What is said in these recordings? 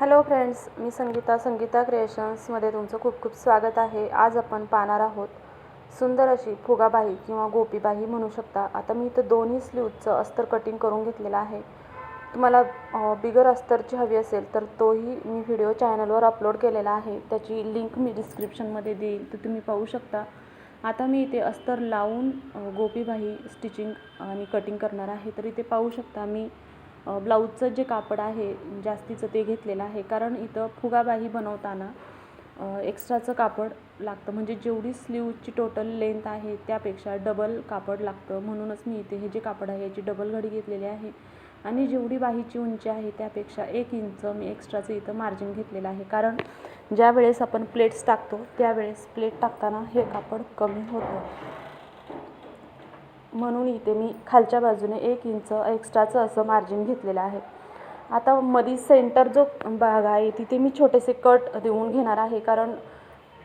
Hello friends मी संगीता संगीता क्रिएशन्समध्ये तुमचं खूप खूप स्वागत आहे. आज आपण पाहणार आहोत सुंदर अशी फुगाबाई किंवा गोपीबाई म्हणू शकता. आता मी इथं दोन्ही स्लीवचं अस्तर कटिंग करून घेतलेलं आहे. तुम्हाला बिगर अस्तरची हवी असेल तर तोही मी व्हिडिओ चॅनलवर अपलोड केलेला आहे. त्याची लिंक मी डिस्क्रिप्शनमध्ये देईल तर तुम्ही पाहू शकता. आता मी इथे अस्तर लावून गोपीबाई स्टिचिंग आणि कटिंग करणार आहे. तर इथे पाहू शकता मी ब्लाऊजचं जे कापड आहे जास्तीचं ते घेतलेलं आहे. कारण इथं फुगाबाही बनवताना एक्स्ट्राचं कापड लागतं. म्हणजे जेवढी स्लीवची टोटल लेंथ आहे त्यापेक्षा डबल कापड लागतं. म्हणूनच मी इथे हे जे कापड आहे याची डबल घडी घेतलेली आहे. आणि जेवढी बाहीची उंची आहे त्यापेक्षा एक इंच मी एक्स्ट्राचं इथं मार्जिन घेतलेलं आहे. कारण ज्या वेळेस आपण प्लेट्स टाकतो त्यावेळेस प्लेट टाकताना हे कापड कमी होतं. म्हणून इथे मी खालच्या बाजूने एक इंच एक्स्ट्राचं असं मार्जिन घेतलेलं आहे. आता मधी सेंटर जो भाग आहे तिथे मी छोटेसे कट देऊन घेणार आहे कारण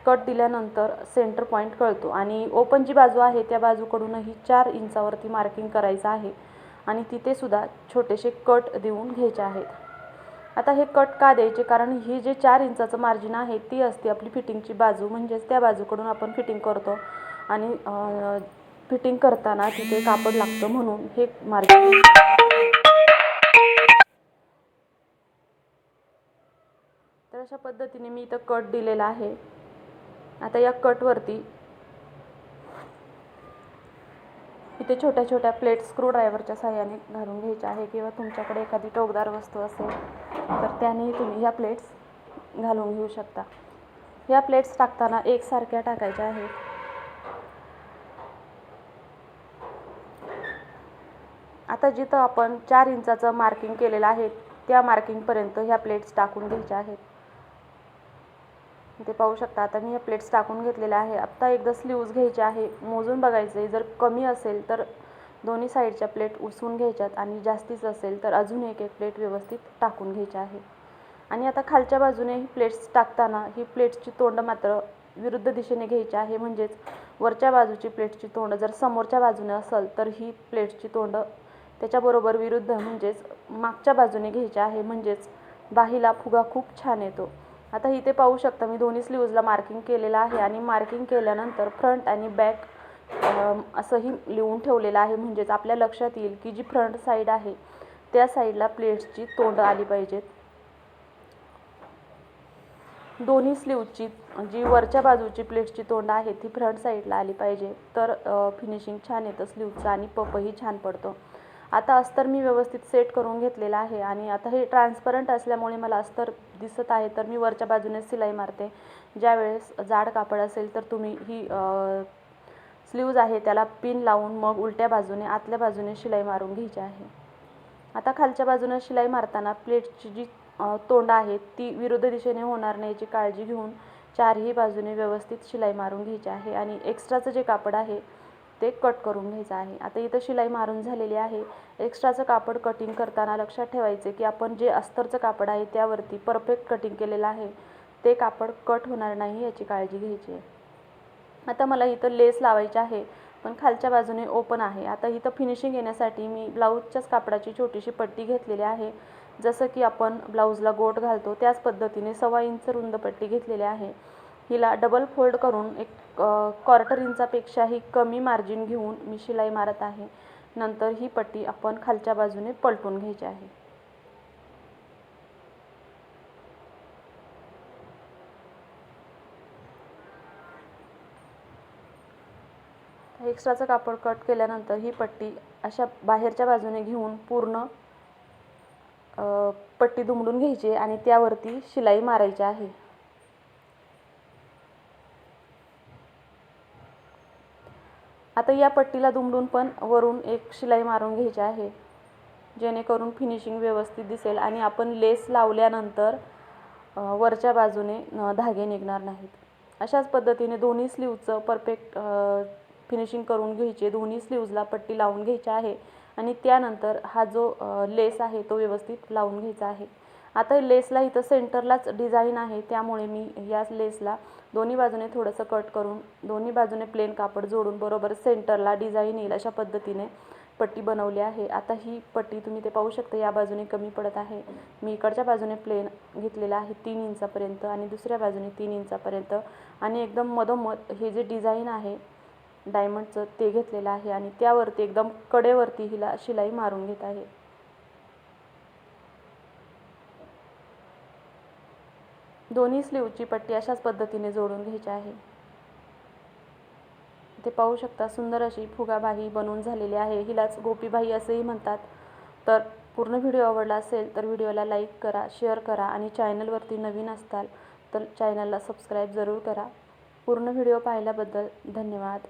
कट दिल्यानंतर सेंटर पॉईंट कळतो. आणि ओपन जी बाजू आहे त्या बाजूकडूनही चार इंचावरती मार्किंग करायचं आहे. आणि तिथेसुद्धा छोटेसे कट देऊन घ्यायचे आहेत. आता हे कट का द्यायचे? कारण ही जे चार इंचाचं मार्जिन आहे ती असते आपली फिटिंगची बाजू. म्हणजेच त्या बाजूकडून आपण फिटिंग करतो. आणि फिटिंग करताना तिथे कापड लागतं म्हणून हे मार्जिन तर अशा पद्धतीने मी इथं कट दिलेला आहे. आता या कटवरती इथे छोट्या छोट्या प्लेट स्क्रूड्रायव्हरच्या साह्याने घालून घ्यायच्या आहे किंवा तुमच्याकडे एखादी टोकदार वस्तू असेल तर त्याने तुम्ही ह्या प्लेट्स घालून घेऊ शकता. ह्या प्लेट्स टाकताना एकसारख्या टाकायच्या आहेत. आता जिथं आपण चार इंचाचं मार्किंग केलेलं आहे त्या मार्किंगपर्यंत ह्या प्लेट्स टाकून घ्यायच्या आहेत. ते पाहू शकता आता मी ह्या प्लेट्स टाकून घेतलेल्या आहे. आत्ता एकदा स्लीव्ज घ्यायचे आहे. मोजून बघायचं आहे जर कमी असेल तर दोन्ही साईडच्या प्लेट उसवून घ्यायच्यात आणि जास्तीच असेल तर अजून एक एक प्लेट व्यवस्थित टाकून घ्यायची आहे. आणि आता खालच्या बाजूने ही प्लेट्स टाकताना ही प्लेट्सची तोंड मात्र विरुद्ध दिशेने घ्यायची आहे. म्हणजेच वरच्या बाजूची प्लेटची तोंड जर समोरच्या बाजूने असेल तर ही प्लेटची तोंड त्याच्याबरोबर विरुद्ध म्हणजेच मागच्या बाजूने घ्यायचे आहे म्हणजेच बाहीला फुगा खूप छान येतो. आता इथे पाहू शकता मी दोन्ही स्लीव्जला मार्किंग केलेलं आहे आणि मार्किंग केल्यानंतर फ्रंट आणि बॅक असंही लिहून ठेवलेलं आहे. म्हणजेच आपल्या लक्षात येईल की जी फ्रंट साईड आहे त्या साईडला प्लेट्सची तोंड आली पाहिजेत. दोन्ही स्लीवची जी वरच्या बाजूची प्लेट्सची तोंड आहे ती फ्रंट साईडला आली पाहिजे. तर फिनिशिंग छान येतं स्लीवचं आणि पपही छान पडतो. आता अस्तर मी व्यवस्थित सेट करून घेतलेला आहे आणि आता हे ट्रान्सपरंट असल्यामुळे मला अस्तर दिसत आहे तर मी वरच्या बाजूने सिलाई मारते. ज्यावेळेस जाड कापड असेल तर तुम्ही ही स्लीव्ज आहे त्याला पिन लावून मग उलट्या बाजूने आतल्या बाजूने शिलाई मारून घ्यायची आहे. आता खालच्या बाजूने शिलाई मारताना प्लेटची जी तोंड आहे ती विरुद्ध दिशेने होणार नाही याची काळजी घेऊन चारही बाजूने व्यवस्थित शिलाई मारून घ्यायची आहे. आणि एक्स्ट्राचं जे कापड आहे ते कट करून घ्यायचं आहे. आता इथं शिलाई मारून झालेली आहे. एक्स्ट्राचं कापड कटिंग करताना लक्षात ठेवायचे की आपण जे अस्तरचं कापड आहे त्यावरती परफेक्ट कटिंग केलेलं आहे. ते कापड कट होणार नाही याची काळजी घ्यायची आहे. आता मला इथं लेस लावायची आहे पण खालच्या बाजूने ओपन आहे. आता इथं फिनिशिंग येण्यासाठी मी ब्लाऊजच्याच कापडाची छोटीशी पट्टी घेतलेली आहे. जसं की आपण ब्लाऊजला गोट घालतो त्याच पद्धतीने सव्वा इंच रुंद पट्टी घेतलेली आहे. हिला डबल फोल्ड करून एक क्वार्टर इंचापेक्षाही कमी मार्जिन घेऊन मी शिलाई मारत आहे. नंतर ही पट्टी आपण खालच्या बाजूने पलटून घ्यायची आहे. एक्स्ट्राचं कापड कट केल्यानंतर ही पट्टी अशा बाहेरच्या बाजूने घेऊन पूर्ण पट्टी दुमडून घ्यायची आहे आणि त्यावरती शिलाई मारायची आहे. आता या पट्टीला दुमडून पण वरून एक शिलाई मारून घ्यायची आहे. जेणेकरून फिनिशिंग व्यवस्थित दिसेल आणि आपण लेस लावल्यानंतर वरच्या बाजूने धागे निघणार नाहीत. अशाच पद्धतीने दोन्ही स्लीवचं परफेक्ट फिनिशिंग करून घ्यायचे. दोन्ही स्लीव्जला पट्टी लावून घ्यायची आहे आणि त्यानंतर हा जो लेस आहे तो व्यवस्थित लावून घ्यायचा आहे. आता लेसला इथं सेंटरलाच डिझाईन आहे त्यामुळे मी या लेसला दोन्ही बाजूने थोडंसं कट करून दोन्ही बाजूने प्लेन कापड जोडून बरोबर सेंटरला डिझाईन येईल अशा पद्धतीने पट्टी बनवली आहे. आता ही पट्टी तुम्ही ते पाहू शकता या बाजूने कमी पडत आहे. मी इकडच्या बाजूने प्लेन घेतलेला आहे तीन इंचापर्यंत आणि दुसऱ्या बाजूने तीन इंचापर्यंत आणि एकदम मधोमध हे जे डिझाईन आहे डायमंडचं ते घेतलेलं आहे आणि त्यावरती एकदम कडेवरती हिला शिलाई मारून घेत आहे. दोन्ही स्लीवची पट्टी अशाच पद्धतीने जोडून घ्यायची आहे. ते पाहू शकता सुंदर अशी फुगाबाई बनवून झालेली आहे. हिलाच गोपीबाई असेही म्हणतात. तर पूर्ण व्हिडिओ आवडला असेल तर व्हिडिओला लाईक करा शेअर करा आणि चॅनलवरती नवीन असताल तर चॅनलला सबस्क्राईब जरूर करा. पूर्ण व्हिडिओ पाहिल्याबद्दल धन्यवाद.